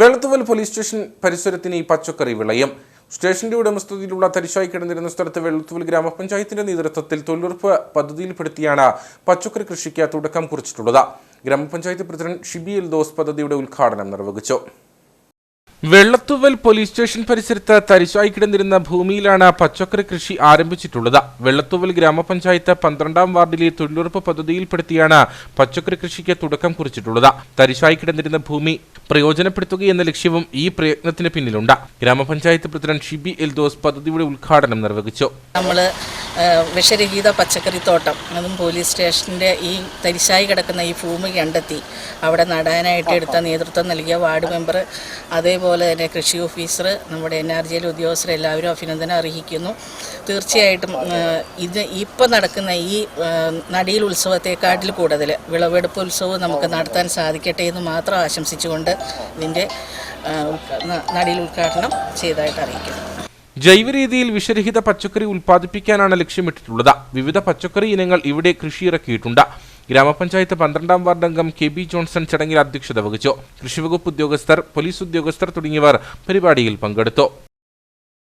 വെളുത്തുവൽ police station പരിസരത്തിന് ഈ പച്ചക്കറി വിളയും. സ്റ്റേഷന്റെ ഉടമസ്ഥതയിലുള്ള തരിശായി കിടന്നിരുന്ന സ്ഥലത്ത് വെളുത്തുവൽ ഗ്രാമപഞ്ചായത്തിന്റെ നേതൃത്വത്തിൽ തൊഴിലുറപ്പ് പദ്ധതിയിൽപ്പെടുത്തിയാണ് പച്ചക്കറി കൃഷിക്ക് തുടക്കം കുറിച്ചിട്ടുള്ളത്. ഗ്രാമപഞ്ചായത്ത് പ്രസിഡന്റ് ഷിബി എൽ ദോസ് പദ്ധതിയുടെ ഉദ്ഘാടനം നിർവഹിച്ചു. വെള്ളത്തുവൽ പോലീസ് സ്റ്റേഷൻ പരിസരത്ത് തരിശായി കിടന്നിരുന്ന ഭൂമിയിലാണ് പച്ചക്കറി കൃഷി ആരംഭിച്ചിട്ടുള്ളത്. വെള്ളത്തുവൽ ഗ്രാമപഞ്ചായത്ത് പന്ത്രണ്ടാം വാർഡിലെ തൊഴിലുറപ്പ് പദ്ധതിയിൽപ്പെടുത്തിയാണ് പച്ചക്കറി കൃഷിക്ക് തുടക്കം കുറിച്ചിട്ടുള്ളത്. തരിശായി കിടന്നിരുന്ന ഭൂമി പ്രയോജനപ്പെടുത്തുക എന്ന ലക്ഷ്യവും ഈ പ്രയത്നത്തിന് പിന്നിലുണ്ട്. ഗ്രാമപഞ്ചായത്ത് പ്രസിഡന്റ് ഷിബി എൽദോസ് പദ്ധതിയുടെ ഉദ്ഘാടനം നിർവഹിച്ചു. നമ്മൾ വിഷരഹിത പച്ചക്കറിത്തോട്ടം. അതും പോലീസ് സ്റ്റേഷന്റെ ഈ തരിശായി കിടക്കുന്ന ഈ ഭൂമി കണ്ടെത്തി. അവിടെ നടാനായിട്ട് എടുത്ത നേതൃത്വം നൽകിയ വാർഡ് മെമ്പർ അതേപോലെ തന്നെ കൃഷി ഓഫീസർ നമ്മുടെ എൻ ആർ ജിയിലെ ഉദ്യോഗസ്ഥർ എല്ലാവരും അഭിനന്ദനം അർഹിക്കുന്നു. തീർച്ചയായിട്ടും ഇത് ഇപ്പം നടക്കുന്ന ഈ നടിയിൽ ഉത്സവത്തെക്കാട്ടിൽ കൂടുതൽ വിളവെടുപ്പ് ഉത്സവം നമുക്ക് നടത്താൻ സാധിക്കട്ടെ എന്ന് മാത്രം ആശംസിച്ചുകൊണ്ട് ഇതിന്റെ നടിയിൽ ഉദ്ഘാടനം ചെയ്തതായിട്ട് അറിയിക്കുന്നു. ജൈവരീതിയിൽ വിഷരഹിത പച്ചക്കറി ഉൽപ്പാദിപ്പിക്കാനാണ് ലക്ഷ്യമിട്ടിട്ടുള്ളത്. വിവിധ പച്ചക്കറി ഇനങ്ങൾ ഇവിടെ കൃഷിയിറക്കിയിട്ടുണ്ട്. ഗ്രാമപഞ്ചായത്ത് പന്ത്രണ്ടാം വാർഡ് അംഗം കെ ബി ജോൺസൺ ചടങ്ങിൽ അധ്യക്ഷത വഹിച്ചു. കൃഷിവകുപ്പ് ഉദ്യോഗസ്ഥർ പോലീസ് ഉദ്യോഗസ്ഥർ തുടങ്ങിയവർ പരിപാടിയിൽ പങ്കെടുത്തു.